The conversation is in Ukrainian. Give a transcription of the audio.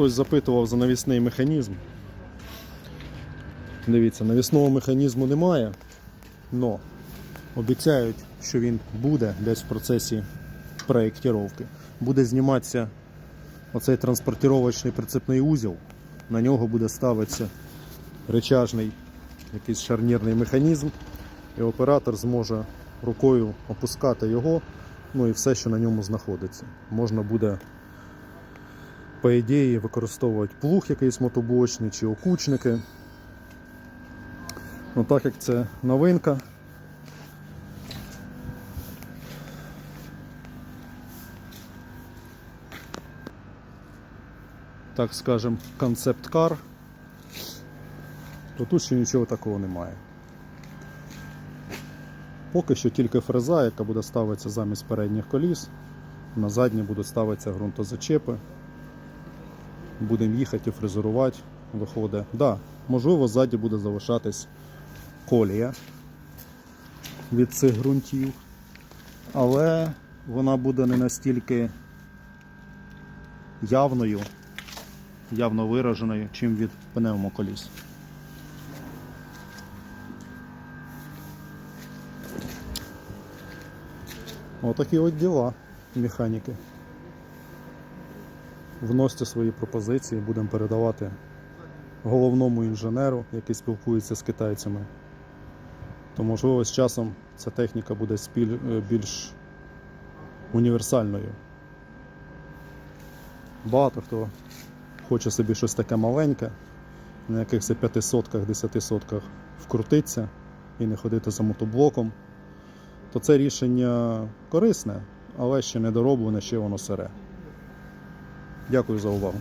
Хтось запитував за навісний механізм. Дивіться, навісного механізму немає, але обіцяють, що він буде десь в процесі проєктировки. Буде зніматися оцей транспортировочний прицепний узіл. На нього буде ставитися речажний якийсь шарнірний механізм, і оператор зможе рукою опускати його, ну і все, що на ньому знаходиться. Можна буде, по ідеї, використовувати плуг якийсь мотоблочний чи окучники. Ну, так як це новинка. Так скажем, концепт-кар, то тут ще нічого такого немає. Поки що тільки фреза, яка буде ставитися замість передніх коліс. На задні будуть ставитися ґрунтозачепи. Будемо їхати фрезерувати. Виходить. Да, можливо, ззаді буде залишатись колія від цих ґрунтів, але вона буде не настільки явною, явно вираженою, чим від пневмоколіс. Отакі от діла механіки. Вносьте свої пропозиції, будемо передавати головному інженеру, який спілкується з китайцями. То можливо з часом ця техніка буде е, більш універсальною. Багато хто хоче собі щось таке маленьке, на якихось 500 10 вкрутитися і не ходити за мотоблоком то це рішення корисне, але ще не дороблене, ще воно сире. Дякую за увагу.